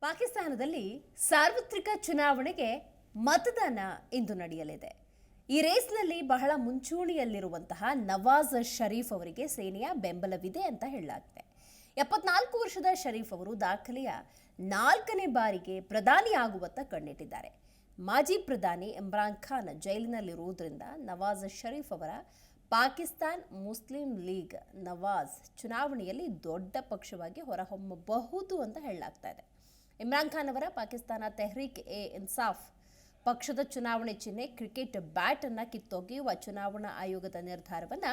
ಪಾಕಿಸ್ತಾನದಲ್ಲಿ ಸಾರ್ವತ್ರಿಕ ಚುನಾವಣೆಗೆ ಮತದಾನ ಇಂದು ನಡೆಯಲಿದೆ. ಈ ರೇಸ್ನಲ್ಲಿ ಬಹಳ ಮುಂಚೂಣಿಯಲ್ಲಿರುವಂತಹ ನವಾಜ್ ಶರೀಫ್ ಅವರಿಗೆ ಸೇನೆಯ ಬೆಂಬಲವಿದೆ ಅಂತ ಹೇಳಲಾಗಿದೆ. ಎಪ್ಪತ್ನಾಲ್ಕು ವರ್ಷದ ಶರೀಫ್ ಅವರು ದಾಖಲೆಯ ನಾಲ್ಕನೇ ಬಾರಿಗೆ ಪ್ರಧಾನಿ ಆಗುವತ್ತ ಕಣ್ಣಿಟ್ಟಿದ್ದಾರೆ. ಮಾಜಿ ಪ್ರಧಾನಿ ಇಮ್ರಾನ್ ಖಾನ್ ಜೈಲಿನಲ್ಲಿರುವುದರಿಂದ ನವಾಜ್ ಶರೀಫ್ ಅವರ ಪಾಕಿಸ್ತಾನ್ ಮುಸ್ಲಿಂ ಲೀಗ್ ನವಾಜ್ ಚುನಾವಣೆಯಲ್ಲಿ ದೊಡ್ಡ ಪಕ್ಷವಾಗಿ ಹೊರಹೊಮ್ಮಬಹುದು ಅಂತ ಹೇಳಲಾಗ್ತಾ ಇದೆ. ಇಮ್ರಾನ್ ಖಾನ್ ಅವರ ಪಾಕಿಸ್ತಾನ ತೆಹ್ರೀಕ್ ಎ ಇನ್ಸಾಫ್ ಪಕ್ಷದ ಚುನಾವಣೆ ಚಿಹ್ನೆ ಕ್ರಿಕೆಟ್ ಬ್ಯಾಟ್ ಅನ್ನ ಕಿತ್ತೊಗೆಯುವ ಚುನಾವಣಾ ಆಯೋಗದ ನಿರ್ಧಾರವನ್ನ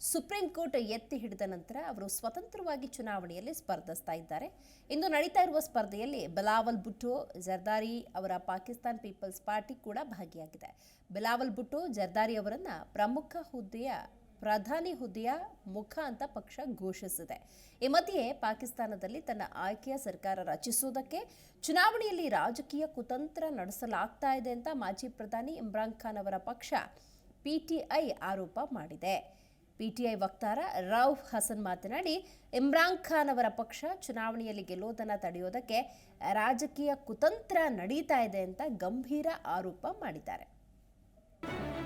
ಸುಪ್ರೀಂ ಕೋರ್ಟ್ ಎತ್ತಿ ಹಿಡಿದ ನಂತರ ಅವರು ಸ್ವತಂತ್ರವಾಗಿ ಚುನಾವಣೆಯಲ್ಲಿ ಸ್ಪರ್ಧಿಸ್ತಾ ಇದ್ದಾರೆ. ಇಂದು ನಡೀತಾ ಇರುವ ಸ್ಪರ್ಧೆಯಲ್ಲಿ ಬಿಲಾವಲ್ ಭುಟ್ಟೋ, ಜರ್ದಾರಿ ಅವರ ಪಾಕಿಸ್ತಾನ್ ಪೀಪಲ್ಸ್ ಪಾರ್ಟಿ ಕೂಡ ಭಾಗಿಯಾಗಿದೆ. ಬಿಲಾವಲ್ ಭುಟ್ಟೋ, ಜರ್ದಾರಿ ಅವರನ್ನ ಪ್ರಮುಖ ಹುದ್ದೆಯ ಪ್ರಧಾನಿ ಹುದ್ದೆಯ ಮುಖ ಅಂತ ಪಕ್ಷ ಘೋಷಿಸಿದೆ. ಈ ಮಧ್ಯೆ ಪಾಕಿಸ್ತಾನದಲ್ಲಿ ತನ್ನ ಆಯ್ಕೆಯ ಸರ್ಕಾರ ರಚಿಸುವುದಕ್ಕೆ ಚುನಾವಣೆಯಲ್ಲಿ ರಾಜಕೀಯ ಕುತಂತ್ರ ನಡೆಸಲಾಗ್ತಾ ಇದೆ ಅಂತ ಮಾಜಿ ಪ್ರಧಾನಿ ಇಮ್ರಾನ್ ಖಾನ್ ಅವರ ಪಕ್ಷ ಪಿಟಿಐ ಆರೋಪ ಮಾಡಿದೆ. ಪಿಟಿಐ ವಕ್ತಾರ ರೌಫ್ ಹಸನ್ ಮಾತನಾಡಿ, ಇಮ್ರಾನ್ ಖಾನ್ ಅವರ ಪಕ್ಷ ಚುನಾವಣೆಯಲ್ಲಿ ಗೆಲ್ಲೋದನ್ನು ತಡೆಯೋದಕ್ಕೆ ರಾಜಕೀಯ ಕುತಂತ್ರ ನಡೀತಾ ಇದೆ ಅಂತ ಗಂಭೀರ ಆರೋಪ ಮಾಡಿದ್ದಾರೆ.